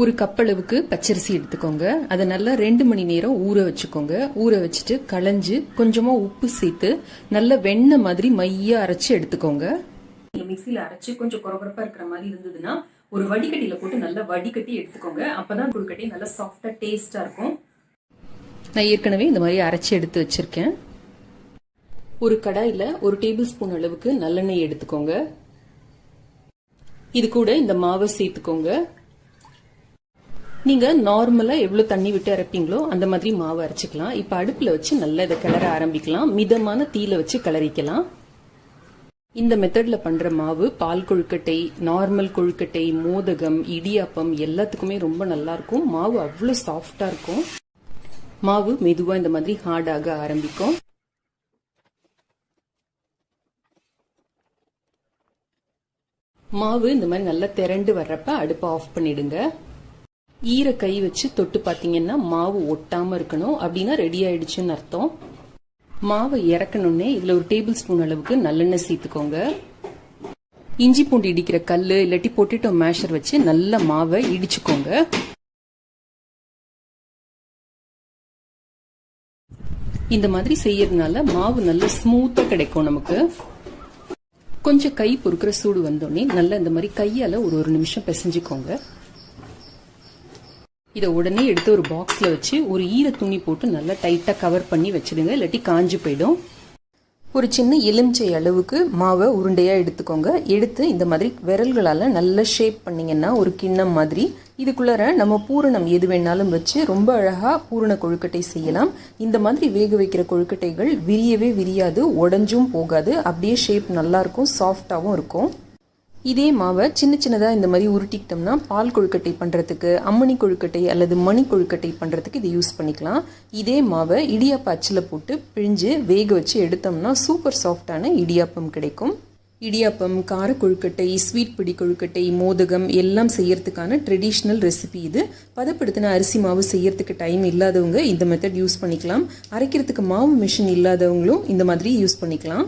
ஒரு கப் அளவுக்கு பச்சரிசி எடுத்துக்கோங்க. அதை நல்லா ரெண்டு மணி நேரம் ஊற வச்சுக்கோங்க. ஊற வச்சுட்டு களைஞ்சு கொஞ்சமா உப்பு சேர்த்து நல்ல வெண்ணெய் மாதிரி மையா அரைச்சு எடுத்துக்கோங்க. மிக்சியில அரைச்சு கொஞ்சம் குறகுறப்பா இருக்கிற மாதிரி இருந்ததுன்னா ஒரு வடிகட்டியில போட்டு நல்லா வடிகட்டி எடுத்துக்கோங்க. அப்பதான் கொழுக்கட்டை நல்லா சாஃப்டா டேஸ்டா இருக்கும். நான் ஏற்கனவே இந்த மாதிரி அரைச்சு எடுத்து வச்சிருக்கேன். ஒரு கடாயில ஒரு டேபிள் ஸ்பூன் அளவுக்கு நல்லெண்ணெய் எடுத்துக்கோங்க. இது கூட இந்த மாவை சேர்த்துக்கோங்க. நீங்க நார்மலா எவ்வளவு தண்ணி விட்டு அரைப்பீங்களோ அந்த மாதிரி மாவு அரைச்சிக்கலாம். இப்ப அடுப்புல வச்சு நல்லா இதை கிளற ஆரம்பிக்கலாம். மிதமான தீல வச்சு கிளறிக்கலாம். இந்த மெத்தட்ல பண்ற மாவு பால் கொழுக்கட்டை நார்மல் கொழுக்கட்டை மோதகம் இடியாப்பம் எல்லாத்துக்குமே ரொம்ப நல்லா இருக்கும். மாவு அவ்வளவு சாஃப்டா இருக்கும். மாவு மெதுவா இந்த மாதிரி ஹார்டாக ஆரம்பிக்கும். மாவு இந்த மாதிரி நல்லா திரண்டு வர்றப்ப அடுப்பை ஆஃப் பண்ணிடுங்க. ஈர கை வச்சு தொட்டு பார்த்தீங்கன்னா மாவு ஒட்டாம இருக்கணும். அப்படின்னா ரெடி ஆயிடுச்சுன்னு அர்த்தம். மாவை இறக்கணுன்னே இதுல ஒரு டேபிள் ஸ்பூன் அளவுக்கு நல்லெண்ணெய் சேர்த்துக்கோங்க. இஞ்சி பூண்டு இடிக்கிற கல் இல்லாட்டி பொட்டேட்டோ மேஷர் வச்சு நல்ல மாவை இடிச்சுக்கோங்க. இந்த மாதிரி செய்யறதுனால மாவு நல்ல ஸ்மூத்தா கிடைக்கும் நமக்கு. கொஞ்சம் கை பொறுக்கிற சூடு வந்தோடனே நல்லா இந்த மாதிரி கையால ஒரு ஒரு நிமிஷம் பிசைஞ்சுக்கோங்க. இதை உடனே எடுத்து ஒரு பாக்ஸில் வச்சு ஒரு ஈர துணி போட்டு நல்லா டைட்டாக கவர் பண்ணி வச்சிடுங்க. இல்லாட்டி காஞ்சு போயிடும். ஒரு சின்ன எலுமிச்சை அளவுக்கு மாவை உருண்டையாக எடுத்துக்கோங்க. எடுத்து இந்த மாதிரி விரல்களால் நல்லா ஷேப் பண்ணிங்கன்னா ஒரு கிண்ணம் மாதிரி. இதுக்குள்ளார நம்ம பூரணம் எது வேணாலும் வச்சு ரொம்ப அழகாக பூரண கொழுக்கட்டை செய்யலாம். இந்த மாதிரி வேக வைக்கிற கொழுக்கட்டைகள் விரியவே விரியாது உடஞ்சும் போகாது. அப்படியே ஷேப் நல்லாயிருக்கும் இருக்கும் இருக்கும். இதே மாவை சின்ன சின்னதாக இந்த மாதிரி உருட்டிக்கிட்டோம்னா பால் கொழுக்கட்டை பண்ணுறதுக்கு அம்மணி கொழுக்கட்டை அல்லது மணி கொழுக்கட்டை பண்ணுறதுக்கு இதை யூஸ் பண்ணிக்கலாம். இதே மாவை இடியாப்ப அச்சில் போட்டு பிழிஞ்சு வேக வச்சு எடுத்தோம்னா சூப்பர் சாஃப்டான இடியாப்பம் கிடைக்கும். இடியாப்பம் கார கொழுக்கட்டை ஸ்வீட் பிடி கொழுக்கட்டை மோதகம் எல்லாம் செய்யறதுக்கான ட்ரெடிஷ்னல் ரெசிபி இது. பதப்படுத்தின அரிசி மாவு செய்யறதுக்கு டைம் இல்லாதவங்க இந்த மெத்தட் யூஸ் பண்ணிக்கலாம். அரைக்கிறதுக்கு மாவு மிஷின் இல்லாதவங்களும் இந்த மாதிரி யூஸ் பண்ணிக்கலாம்.